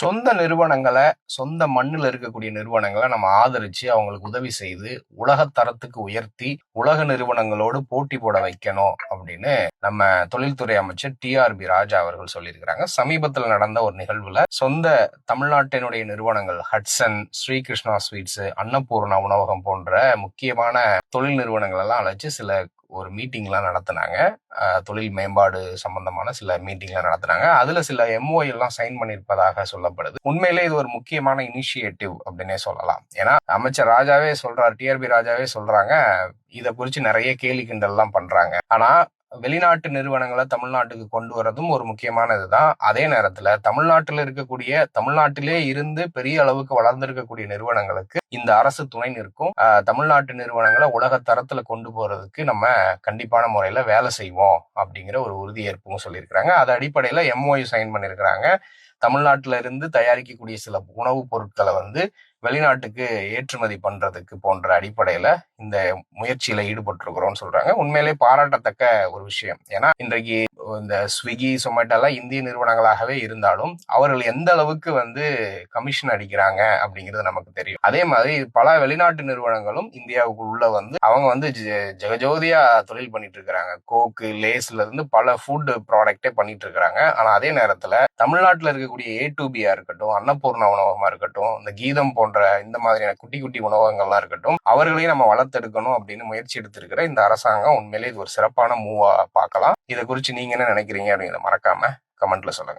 சொந்த நிறுவனங்களை சொந்த மண்ணில் இருக்கக்கூடிய நிறுவனங்களை நம்ம ஆதரிச்சு அவங்களுக்கு உதவி செய்து உலக தரத்துக்கு உயர்த்தி உலக நிறுவனங்களோடு போட்டி போட வைக்கணும் அப்படின்னு நம்ம தொழில்துறை அமைச்சர் டிஆர்பி ராஜா அவர்கள் சொல்லியிருக்கிறாங்க. சமீபத்தில் நடந்த ஒரு நிகழ்வுல சொந்த தமிழ்நாட்டினுடைய நிறுவனங்கள் ஹட்சன் ஸ்ரீகிருஷ்ணா ஸ்வீட்ஸ் அன்னபூர்ணா உணவகம் போன்ற முக்கியமான தொழில் நிறுவனங்கள் எல்லாம் அழைச்சு சில ஒரு மீட்டிங்லாம் நடத்தினாங்க. தொழில் மேம்பாடு சம்பந்தமான சில மீட்டிங்லாம் நடத்தினாங்க. அதுல சில எம்ஓ எல்லாம் சைன் பண்ணியிருப்பதாக சொல்லப்படுது. உண்மையிலே இது ஒரு முக்கியமான இனிஷியேட்டிவ் அப்படின்னே சொல்லலாம். ஏன்னா அமைச்சர் ராஜாவே சொல்றாரு டிஆர்பி ராஜாவே சொல்றாங்க. இதை குறித்து நிறைய கேலி கிண்டல்லாம் பண்றாங்க. ஆனால் வெளிநாட்டு நிறுவனங்களை தமிழ்நாட்டுக்கு கொண்டு வரதும் ஒரு முக்கியமான இதுதான் அதே நேரத்துல தமிழ்நாட்டில் இருக்கக்கூடிய தமிழ்நாட்டிலே இருந்து பெரிய அளவுக்கு வளர்ந்திருக்கக்கூடிய நிறுவனங்களுக்கு இந்த அரசு துணை நிற்கும். தமிழ்நாட்டு நிறுவனங்களை உலக தரத்துல கொண்டு போறதுக்கு நம்ம கண்டிப்பான முறையில வேலை செய்வோம் அப்படிங்கிற ஒரு உறுதியேற்பும் சொல்லியிருக்கிறாங்க. அது அடிப்படையில எம்ஓயு சைன் பண்ணியிருக்கிறாங்க. தமிழ்நாட்டில இருந்து தயாரிக்கக்கூடிய சில உணவுப் பொருட்களை வந்து வெளிநாட்டுக்கு ஏற்றுமதி பண்றதுக்கு போன்ற அடிப்படையில இந்த முயற்சியில ஈடுபட்டிருக்கிறோம்னு சொல்றாங்க. உண்மையிலே பாராட்டத்தக்க ஒரு விஷயம். ஏன்னா இன்றைக்கு இந்த ஸ்விக்கி சொமேட்டோ எல்லாம் இந்திய நிறுவனங்களாகவே இருந்தாலும் அவர்கள் எந்த அளவுக்கு வந்து கமிஷன் அடிக்கிறாங்க அப்படிங்கிறது நமக்கு தெரியும். அதே மாதிரி பல வெளிநாட்டு நிறுவனங்களும் இந்தியாவுக்குள்ள வந்து அவங்க வந்து ஜெ- ஜெகஜோதியா தொழில் பண்ணிட்டு இருக்கிறாங்க கோக்கு லேஸ்ல இருந்து பல ஃபுட் ப்ராடக்டே பண்ணிட்டு இருக்கிறாங்க ஆனா அதே நேரத்துல தமிழ்நாட்டில் இருக்கக்கூடிய ஏ டு பியா இருக்கட்டும் அன்னபூர்ணா உணவகமா இருக்கட்டும் இந்த கீதம் போன்ற இந்த மாதிரியான குட்டி குட்டி உணவகங்கள்லாம் இருக்கட்டும் அவர்களையும் நம்ம வளர்த்தெடுக்கணும் அப்படின்னு முயற்சி எடுத்திருக்கிற இந்த அரசாங்கம் உண்மையிலே இது ஒரு சிறப்பான மூவா பார்க்கலாம். இதை குறித்து நீங்க என்ன நினைக்கிறீங்க அப்படிங்கிறத மறக்காம கமெண்ட்ல சொல்லுங்க.